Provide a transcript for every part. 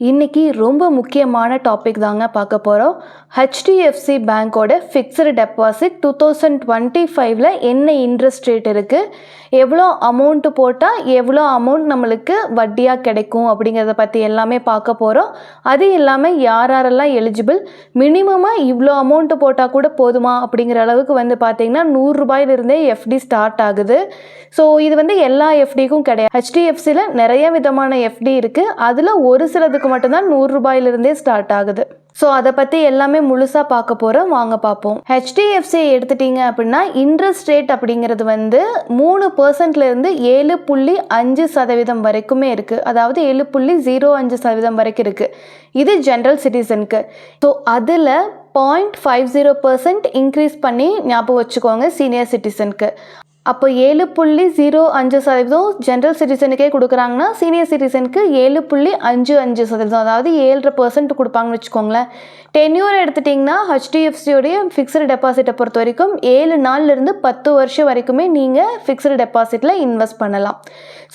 இன்னைக்கு ரொம்ப முக்கியமான டாபிக் தாங்க பார்க்க போகிறோம் HDFC பேங்க்கோட fixed deposit two thousand twenty ஃபைவ்ல என்ன இன்ட்ரெஸ்ட் ரேட் இருக்குது எவ்வளோ அமௌண்ட்டு போட்டால் எவ்வளோ அமௌண்ட் நம்மளுக்கு வட்டியாக கிடைக்கும் அப்படிங்கிறத பற்றி எல்லாமே பார்க்க போகிறோம் அது இல்லாமல் யார் யாரெல்லாம் எலிஜிபிள் மினிமமாக இவ்வளோ அமௌண்ட்டு போட்டால் கூட போதுமா அப்படிங்கிற அளவுக்கு வந்து பார்த்தீங்கன்னா நூறுரூபாயிலிருந்தே எஃப்டி ஸ்டார்ட் ஆகுது. ஸோ இது வந்து எல்லா எஃப்டிக்கும் கிடையாது. ஹெச்டிஎஃப்சியில் நிறைய விதமான எஃப்டி இருக்குது அதில் ஒரு சிலதுக்கு மட்டும்தான் நூறுரூபாயிலிருந்தே ஸ்டார்ட் ஆகுது. ஸோ அதை பற்றி எல்லாமே முழுசாக பார்க்க போகிறோம் வாங்க பார்ப்போம். ஹெச்டிஎஃப்சி எடுத்துட்டீங்க அப்படின்னா இன்ட்ரெஸ்ட் ரேட் அப்படிங்கிறது வந்து மூணு பர்சன்ட்லேருந்து ஏழு புள்ளி அஞ்சு சதவீதம் வரைக்குமே இருக்குது அதாவது ஏழு புள்ளி ஜீரோ அஞ்சு சதவீதம் வரைக்கும் இருக்குது இது ஜென்ரல் சிட்டிசனுக்கு ஸோ அதில் point five zero percent increase பண்ணி ஞாபகம் வச்சுக்கோங்க சீனியர் சிட்டிசனுக்கு அப்போ ஏழு புள்ளி ஜீரோ அஞ்சு சதவீதம் ஜென்ரல் சிட்டிசனுக்கே கொடுக்குறாங்கன்னா சீனியர் சிட்டிசனுக்கு ஏழு புள்ளி அஞ்சு அஞ்சு சதவீதம் அதாவது ஏழரை பர்சன்ட் கொடுப்பாங்கன்னு வச்சுக்கோங்களேன். டென்யூர் எடுத்துட்டிங்கன்னா ஹெச்டிஎஃப்சியோடைய ஃபிக்ஸ்டு டெபாசிட்டை பொறுத்த வரைக்கும் ஏழு நாள்லேருந்து பத்து வருஷம் வரைக்குமே நீங்கள் ஃபிக்ஸ்டு டெபாசிட்டில் இன்வெஸ்ட் பண்ணலாம்.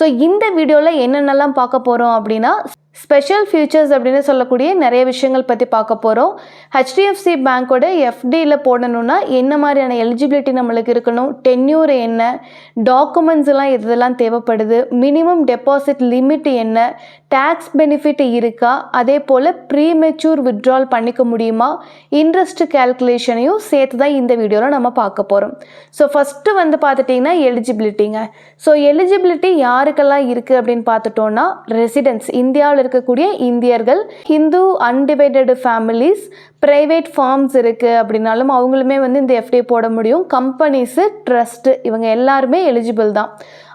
ஸோ இந்த வீடியோவில் என்னென்னலாம் பார்க்க போகிறோம் அப்படின்னா ஸ்பெஷல் ஃபியூச்சர்ஸ் அப்படின்னு சொல்லக்கூடிய நிறைய விஷயங்கள் பற்றி பார்க்க போகிறோம் ஹெச்டிஎஃப்சி பேங்க்கோட எஃப்டியில் போடணும்னா என்ன மாதிரியான எலிஜிபிலிட்டி நம்மளுக்கு இருக்கணும்? டென்யூர் என்ன? டாக்குமெண்ட்ஸ் எல்லாம் எதெல்லாம் தேவைப்படுது? மினிமம் டெபாசிட் லிமிட் என்ன? டேக்ஸ் பெனிஃபிட் இருக்கா? அதே போல் ப்ரீமெச்சூர் வித்ட்ரால் பண்ணிக்க முடியுமா? இன்ட்ரெஸ்ட் கேல்குலேஷனையும் சேர்த்து தான் இந்த வீடியோவில் நம்ம பார்க்க போகிறோம் ஸோ ஃபஸ்ட்டு வந்து பார்த்துட்டிங்கன்னா எலிஜிபிலிட்டிங்க ஸோ எலிஜிபிலிட்டி யாருக்கெல்லாம் இருக்குது அப்படின்னு பார்த்துட்டோன்னா ரெசிடென்ஸ் இந்தியாவில் இருக்கக்கூடிய இந்தியர்கள் Hindu undivided families private firms இருக்குது அப்படின்னாலும் அவங்களுமே வந்து இந்த எஃப்டி போட முடியும். கம்பெனிஸு ட்ரஸ்ட்டு இவங்க எல்லாருமே எலிஜிபிள் தான்.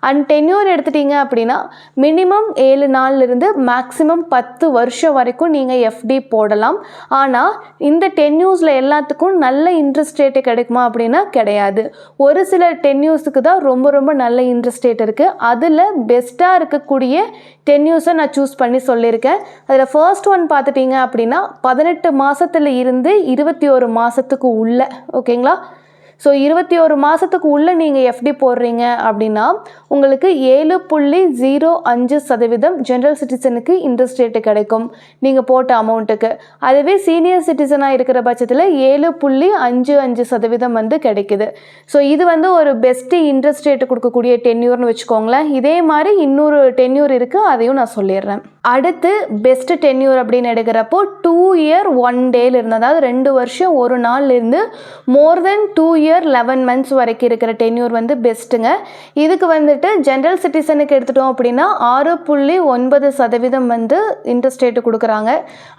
அண்ட் டென்யூர் எடுத்துட்டீங்க அப்படின்னா மினிமம் ஏழு நாள்லேருந்து மேக்ஸிமம் பத்து வருஷம் வரைக்கும் நீங்கள் எஃப்டி போடலாம். ஆனால் இந்த டென்யூஸில் எல்லாத்துக்கும் நல்ல இன்ட்ரெஸ்ட் ரேட்டு கிடைக்குமா அப்படின்னா கிடையாது. ஒரு சில டென்யூஸுக்கு தான் ரொம்ப ரொம்ப நல்ல இன்ட்ரெஸ்ட் ரேட் இருக்குது அதில் பெஸ்ட்டாக இருக்கக்கூடிய டென்யூஸை நான் சூஸ் பண்ணி சொல்லியிருக்கேன். அதில் ஃபர்ஸ்ட் ஒன் பார்த்துட்டிங்க அப்படின்னா பதினெட்டு மாதத்தில் இருந்து இருபத்தி ஒரு மாதத்துக்கு உள்ள ஓகேங்களா? ஸோ இருபத்தி ஒரு மாதத்துக்கு உள்ளே நீங்கள் எஃப்டி போடுறீங்க அப்படின்னா உங்களுக்கு ஏழு புள்ளி ஜீரோ அஞ்சு சதவீதம் ஜென்ரல் சிட்டிசனுக்கு இன்ட்ரெஸ்ட் ரேட்டு கிடைக்கும் நீங்கள் போட்ட அமௌண்ட்டுக்கு அதுவே சீனியர் சிட்டிசனாக இருக்கிற பட்சத்தில் ஏழு புள்ளி அஞ்சு அஞ்சு சதவீதம் வந்து கிடைக்குது. ஸோ இது வந்து ஒரு பெஸ்ட்டு இன்ட்ரெஸ்ட் ரேட்டு கொடுக்கக்கூடிய டென்யூர்னு வச்சுக்கோங்களேன். இதே மாதிரி இன்னொரு டென்யூர் இருக்குது அதையும் நான் சொல்லிடுறேன். அடுத்து பெஸ்ட்டு டென்யூர் அப்படின்னு எடுக்கிறப்போ டூ இயர் ஒன் டேலேருந்து அதாவது ரெண்டு வருஷம் ஒரு நாள்லேருந்து more than two year eleven months வரைக்கும் இருக்கிற டென்யூர் வந்து பெஸ்ட்டுங்க இதுக்கு வந்துட்டு ஜென்ரல் சிட்டிசனுக்கு எடுத்துட்டோம் அப்படின்னா ஆறு புள்ளி ஒன்பது சதவீதம் வந்து இன்ட்ரெஸ்ட் ரேட்டு கொடுக்குறாங்க.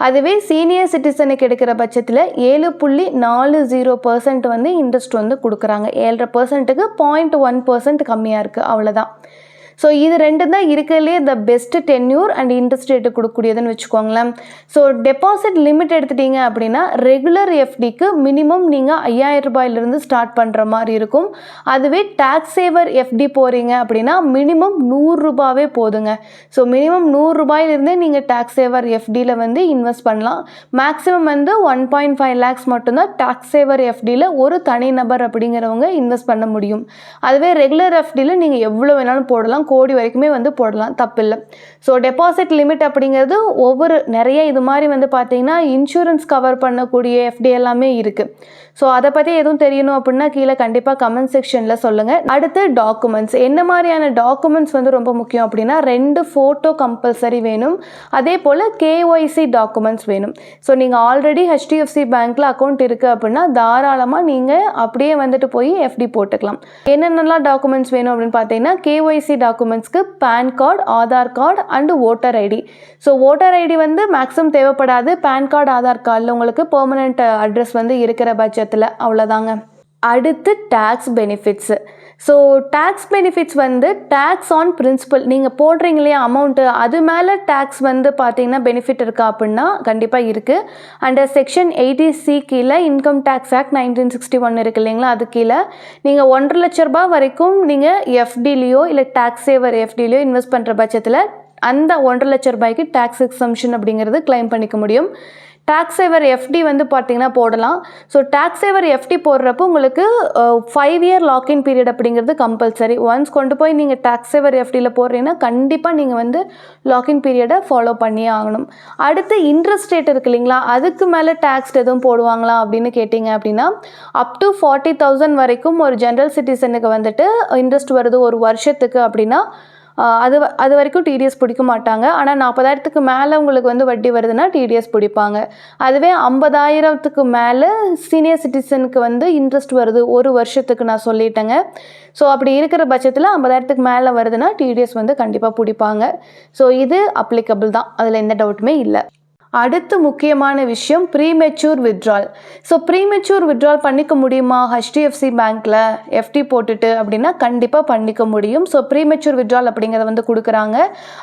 அதுவே சீனியர் சிட்டிசனுக்கு எடுக்கிற பட்சத்தில் ஏழு புள்ளி நாலு ஜீரோ பர்சன்ட் வந்து இன்ட்ரெஸ்ட் வந்து கொடுக்குறாங்க. ஏழரை பர்சன்ட்டுக்கு பாயிண்ட் ஒன் பர்சன்ட் கம்மியாக இருக்குது அவ்வளோதான் ஸோ இது ரெண்டு தான் இருக்கிறதுலே the best tenure and interest rate கொடுக்கக்கூடியதுன்னு வச்சுக்கோங்களேன். ஸோ டெபாசிட் லிமிட் எடுத்துட்டீங்க அப்படின்னா ரெகுலர் எஃப்டிக்கு மினிமம் நீங்கள் ஐயாயிரம் ரூபாயிலிருந்து ஸ்டார்ட் பண்ணுற மாதிரி இருக்கும். அதுவே டேக்ஸ் சேவர் எஃப்டி போகிறீங்க அப்படின்னா மினிமம் நூறுரூபாவே போதுங்க. ஸோ மினிமம் நூறுரூபாயிலிருந்தே நீங்கள் டேக்ஸ் சேவர் எஃப்டியில் வந்து இன்வெஸ்ட் பண்ணலாம். மேக்ஸிமம் வந்து ஒன் பாயிண்ட் ஃபைவ் லேக்ஸ் மட்டும்தான் டேக்ஸ் சேவர் எஃப்டியில் ஒரு தனிநபர் அப்படிங்கிறவங்க இன்வெஸ்ட் பண்ண முடியும். அதுவே ரெகுலர் எஃப்டியில் நீங்கள் எவ்வளோ வேணாலும் போடலாம். கோடி வரைக்குமே வந்து போடலாம் தப்பில்லை. ஸோ டெபாசிட் லிமிட் அப்படிங்கிறது ஒவ்வொரு நிறைய இது மாதிரி வந்து பார்த்தீங்கன்னா இன்சூரன்ஸ் கவர் பண்ணக்கூடிய எஃப்டி எல்லாமே இருக்குது ஸோ அதை பற்றி எதுவும் தெரியணும் அப்படின்னா கீழே கண்டிப்பாக கமெண்ட் செக்ஷனில் சொல்லுங்கள் அடுத்து டாக்குமெண்ட்ஸ் என்ன மாதிரியான டாக்குமெண்ட்ஸ் வந்து ரொம்ப முக்கியம் அப்படின்னா ரெண்டு ஃபோட்டோ கம்பல்சரி வேணும். அதே போல் கேஒய்சி டாக்குமெண்ட்ஸ் வேணும். ஸோ நீங்கள் ஆல்ரெடி ஹெச்டிஎஃப்சி பேங்க்கில் அக்கௌண்ட் இருக்குது அப்படின்னா தாராளமாக நீங்கள் அப்படியே வந்துட்டு போய் எஃப்டி போட்டுக்கலாம். என்னென்னலாம் டாக்குமெண்ட்ஸ் வேணும் அப்படின்னு பார்த்தீங்கன்னா KYC டாக்குமெண்ட்ஸ்க்கு PAN card Aadhaar card and voter ID so voter ID வந்து மேக்ஸிமம் தேவைப்படாது. பேன் கார்டு ஆதார் கார்டில் உங்களுக்கு பெர்மனெண்ட் அட்ரஸ் வந்து இருக்கிற பட்சத்தில் அவ்வளோதாங்க அடுத்து tax benefits so tax benefits வந்து டேக்ஸ் ஆன் பிரின்சிபல் நீங்கள் போடுறீங்க இல்லையா அமௌண்ட்டு அது மேலே டேக்ஸ் வந்து பார்த்தீங்கன்னா பெனிஃபிட் இருக்கா அப்படின்னா கண்டிப்பாக இருக்குது அண்டர் செக்ஷன் எயிட்டி சி கீழே income tax act nineteen sixty one இருக்கு இல்லைங்களா? அது கீழே. நீங்கள் ஒன்றரை லட்ச ரூபாய் வரைக்கும் நீங்கள் எஃப்டிலேயோ இல்லை டேக்ஸ் சேவர் எஃப்டிலேயோ இன்வெஸ்ட் பண்ணுற பட்சத்தில் அந்த ஒன்றரை லட்ச ரூபாய்க்கு டேக்ஸ் எக்ஸம்ஷன் அப்படிங்கிறது கிளைம் பண்ணிக்க முடியும். டேக்ஸ் சேவர் எஃப்டி வந்து பார்த்தீங்கன்னா போடலாம். ஸோ டேக்ஸ் சேவர் எஃப்டி போடுறப்போ உங்களுக்கு five year lock in period அப்படிங்கிறது கம்பல்சரி ஒன்ஸ் கொண்டு போய் நீங்கள் டேக்ஸ் சேவர் எஃப்டியில் போடுறீங்கன்னா கண்டிப்பாக நீங்கள் வந்து லாக்இன் பீரியடை ஃபாலோ பண்ணியே ஆகணும். அடுத்து இன்ட்ரெஸ்ட் ரேட் இருக்கு இல்லைங்களா? அதுக்கு மேலே டேக்ஸ் எதுவும் போடுவாங்களா அப்படின்னு கேட்டிங்க அப்படின்னா அப் டு ஃபார்ட்டி தௌசண்ட் வரைக்கும் ஒரு ஜென்ரல் சிட்டிசனுக்கு வந்துட்டு இன்ட்ரெஸ்ட் வருது ஒரு வருஷத்துக்கு அப்படின்னா அது அது வரைக்கும் டிடிஎஸ் பிடிக்க மாட்டாங்க. ஆனால் நாற்பதாயிரத்துக்கு மேலே உங்களுக்கு வந்து வட்டி வருதுன்னா டிடிஎஸ் பிடிப்பாங்க. அதுவே ஐம்பதாயிரத்துக்கு மேலே சீனியர் சிட்டிசனுக்கு வந்து இன்ட்ரெஸ்ட் வருது. ஒரு வருஷத்துக்கு நான் சொல்லிட்டேங்க. ஸோ அப்படி இருக்கிற பட்சத்தில் ஐம்பதாயிரத்துக்கு மேலே வருதுன்னா டிடிஎஸ் வந்து கண்டிப்பாக பிடிப்பாங்க. ஸோ இது அப்ளிகபிள் தான். அதில் எந்த டவுட்டுமே இல்லை. அடுத்து முக்கியமான விஷயம் premature withdrawal so premature withdrawal பண்ணிக்க முடியுமா? ஹெச்டிஎஃப்சி பேங்க்கில் எஃப்டி போட்டுட்டு அப்படின்னா கண்டிப்பாக பண்ணிக்க முடியும். ஸோ ப்ரீமெச்சூர் வித்ட்ரால் அப்படிங்கிறத வந்து கொடுக்குறாங்க.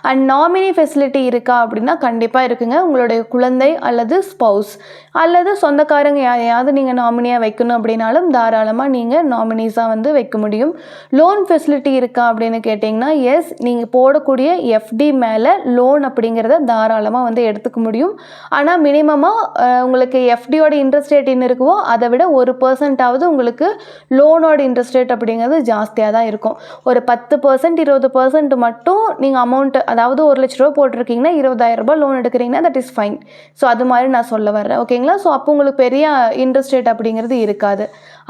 அண்ட் நாமினி ஃபெசிலிட்டி இருக்கா அப்படின்னா கண்டிப்பாக இருக்குங்க. உங்களுடைய குழந்தை அல்லது ஸ்பௌஸ் அல்லது சொந்தக்காரங்க யாரையாவது நீங்கள் நாமினியாக வைக்கணும் அப்படின்னாலும் தாராளமாக நீங்கள் நாமினிஸாக வந்து வைக்க முடியும். லோன் ஃபெசிலிட்டி இருக்கா அப்படின்னு கேட்டிங்கன்னா எஸ் நீங்கள் போடக்கூடிய எஃப்டி மேலே லோன் அப்படிங்கிறத தாராளமாக வந்து எடுத்துக்க முடியும். ஆனால் மினிமமாக உங்களுக்கு எஃப்டியோட இன்ட்ரெஸ்ட் ரேட் என்ன இருக்குவோ அதை விட ஒரு பர்சன்டாவது உங்களுக்கு லோனோட இன்ட்ரெஸ்ட் ரேட் அப்படிங்கிறது ஜாஸ்தியாக தான் இருக்கும். ஒரு பத்து பர்சன்ட் இருபது பர்சன்ட் மட்டும் நீங்கள் அமௌண்ட் அதாவது ஒரு லட்ச ரூபா போட்டிருக்கீங்கன்னா இருபதாயிரம் ரூபாய் லோன் எடுக்கிறீங்கன்னா தட் இஸ் ஃபைன் ஸோ அது மாதிரி நான் சொல்ல வர்றேன். இல்லைங்களா ஸோ அப்போ உங்களுக்கு பெரிய இன்ட்ரெஸ்ட் ரேட் அப்படிங்கிறது இருக்காது.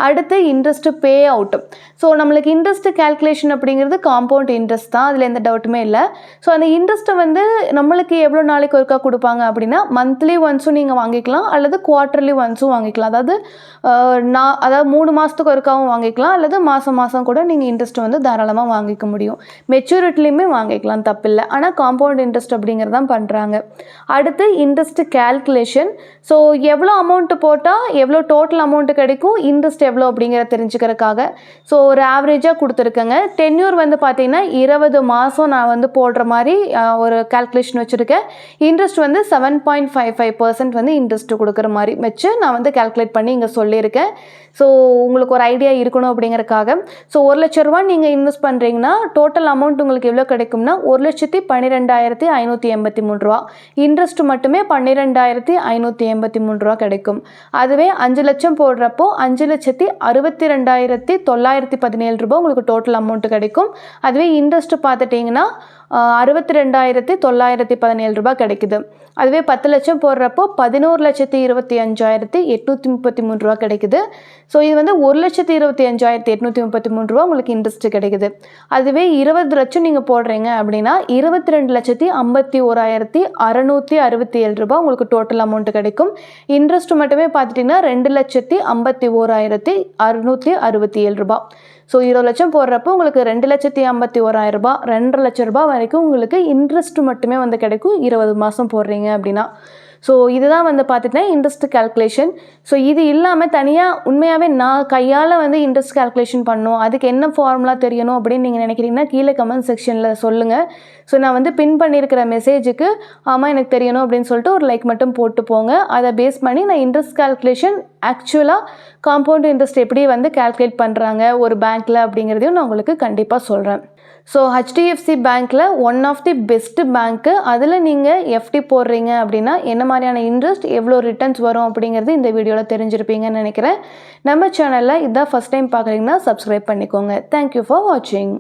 அடுத்து இன்ட்ரெஸ்ட்டு பே அவுட் ஸோ நம்மளுக்கு இன்ட்ரெஸ்ட் கேல்குலேஷன் அப்படிங்கிறது காம்பவுண்ட் இன்ட்ரெஸ்ட் தான். அதில் எந்த டவுட்டுமே இல்லை. ஸோ அந்த இன்ட்ரெஸ்ட்டை வந்து நம்மளுக்கு எவ்வளோ நாளைக்கு ஒருக்கா கொடுப்பாங்க அப்படின்னா மந்த்லி ஒன்ஸும் நீங்கள் வாங்கிக்கலாம் அல்லது குவார்ட்டர்லி ஒன்ஸும் வாங்கிக்கலாம். அதாவது நான் அதாவது மூணு மாதத்துக்கு ஒருக்காவும் வாங்கிக்கலாம் அல்லது மாதம் மாதம் கூட நீங்கள் இன்ட்ரெஸ்ட் வந்து தாராளமாக வாங்கிக்க முடியும். மெச்சூரிட்டிலையுமே வாங்கிக்கலாம் தப்பில்லை. ஆனால் காம்பவுண்ட் இன்ட்ரெஸ்ட் அப்படிங்கிறது தான் பண்ணுறாங்க அடுத்து இன்ட்ரெஸ்ட் கேல்குலேஷன் ஸோ எவ்வளோ அமௌண்ட்டு போட்டால் எவ்வளோ டோட்டல் அமௌண்ட்டு கிடைக்கும் இன்ட்ரெஸ்ட் எவ்வளோ அப்படிங்கிறத தெரிஞ்சுக்கிறதுக்காக. ஸோ ஒரு ஆவரேஜாக கொடுத்துருக்கேங்க. டென்யூர் வந்து பார்த்தீங்கன்னா இருபது மாதம் நான் வந்து போடுற மாதிரி ஒரு கால்குலேஷன் வச்சுருக்கேன். இன்ட்ரெஸ்ட் வந்து seven point five five percent வந்து இன்ட்ரெஸ்ட் கொடுக்குற மாதிரி வச்சு நான் வந்து கால்குலேட் பண்ணி இங்கே சொல்லியிருக்கேன். ஸோ உங்களுக்கு ஒரு ஐடியா இருக்கணும் அப்படிங்கிறக்காக ஸோ ஒரு லட்ச ரூபா நீங்கள் இன்வெஸ்ட் பண்ணுறீங்கன்னா டோட்டல் அமௌண்ட் உங்களுக்கு எவ்வளோ கிடைக்கும்னா ஒரு லட்சத்தி பன்னிரெண்டாயிரத்தி ஐநூற்றி எண்பத்தி மூணு ரூபா. இன்ட்ரெஸ்ட் மட்டுமே பன்னிரெண்டாயிரத்தி ஐநூற்றி எண்பத்தி மூணு ரூபா கிடைக்கும். அதுவே அஞ்சு லட்சம் போடுறப்போ அஞ்சு லட்சத்தி அறுபத்தி ரெண்டாயிரத்தி தொள்ளாயிரத்தி பதினேழு ரூபாய் உங்களுக்கு டோட்டல் அமௌண்ட் கிடைக்கும். அதுவே இன்ட்ரெஸ்ட் பார்த்துட்டிங்கன்னா அறுபத்தி ரெண்டாயிரத்தி தொள்ளாயிரத்தி பதினேழு ரூபாய் கிடைக்குது. அதுவே பத்து லட்சம் போடுறப்போ பதினோரு லட்சத்தி இருபத்தி அஞ்சாயிரத்தி எட்நூற்றி முப்பத்தி மூணு ரூபா கிடைக்குது. ஸோ இது வந்து ஒரு லட்சத்தி இருபத்தி அஞ்சாயிரத்தி எட்நூற்றி முப்பத்தி மூணு ரூபா உங்களுக்கு இன்ட்ரெஸ்ட் கிடைக்குது. அதுவே இருபது லட்சம் நீங்கள் போடுறீங்க அப்படின்னா இருபத்தி ரெண்டு லட்சத்தி ஐம்பத்தி ஓராயிரத்தி அறநூற்றி அறுபத்தி ஏழு ரூபா உங்களுக்கு டோட்டல் அமௌண்ட் கிடைக்கும். இன்ட்ரெஸ்ட் மட்டுமே பார்த்துட்டிங்கன்னா ரெண்டு லட்சத்தி ஐம்பத்தி ஓராயிரத்தி அறுநூற்றி அறுபத்தி ஏழு ரூபா ஸோ இருபது லட்சம் போடுறப்போ உங்களுக்கு ரெண்டு லட்சத்தி ஐம்பத்தி ஓராயிரம் ரூபாய் ரெண்டரை லட்சம் ரூபாய் வரைக்கும் உங்களுக்கு இன்ட்ரெஸ்ட் மட்டுமே வந்து கிடைக்கும். இருபது மாதம் போடுறீங்க அப்படின்னா. ஸோ இதுதான் வந்து பார்த்துட்டேன் இன்ட்ரெஸ்ட் கால்குலேஷன் ஸோ இது இல்லாமல் தனியாக உண்மையாகவே நான் கையால் வந்து இன்ட்ரெஸ்ட் கால்குலேஷன் பண்ணணும் அதுக்கு என்ன ஃபார்முலா தெரியணும் அப்படின்னு நீங்கள் நினைக்கிறீங்கன்னா கீழே கமெண்ட் செக்ஷனில் சொல்லுங்கள் ஸோ நான் வந்து பின் பண்ணியிருக்கிற மெசேஜுக்கு ஆமாம் எனக்கு தெரியணும் அப்படின்னு சொல்லிட்டு ஒரு லைக் மட்டும் போட்டு போங்க. அதை பேஸ் பண்ணி நான் இன்ட்ரெஸ்ட் கால்குலேஷன் ஆக்சுவலாக காம்பவுண்ட் இன்ட்ரெஸ்ட் எப்படி வந்து கால்குலேட் பண்ணுறாங்க ஒரு பேங்க்கில் அப்படிங்கிறதையும் நான் உங்களுக்கு கண்டிப்பாக சொல்கிறேன் ஸோ ஹெச்டிஎஃப்சி பேங்க்கில் one of the best bank அதில் நீங்கள் எஃப்டி போடுறீங்க அப்படின்னா என்ன மாதிரியான இன்ட்ரெஸ்ட் எவ்வளோ ரிட்டர்ன்ஸ் வரும் அப்படிங்கிறது இந்த வீடியோவில் தெரிஞ்சிருப்பீங்கன்னு நினைக்கிறேன். நம்ம சேனலில் இதான் ஃபஸ்ட் டைம் பார்க்குறீங்கன்னா சப்ஸ்கிரைப் பண்ணிக்கோங்க. தேங்க்யூ ஃபார் வாட்சிங்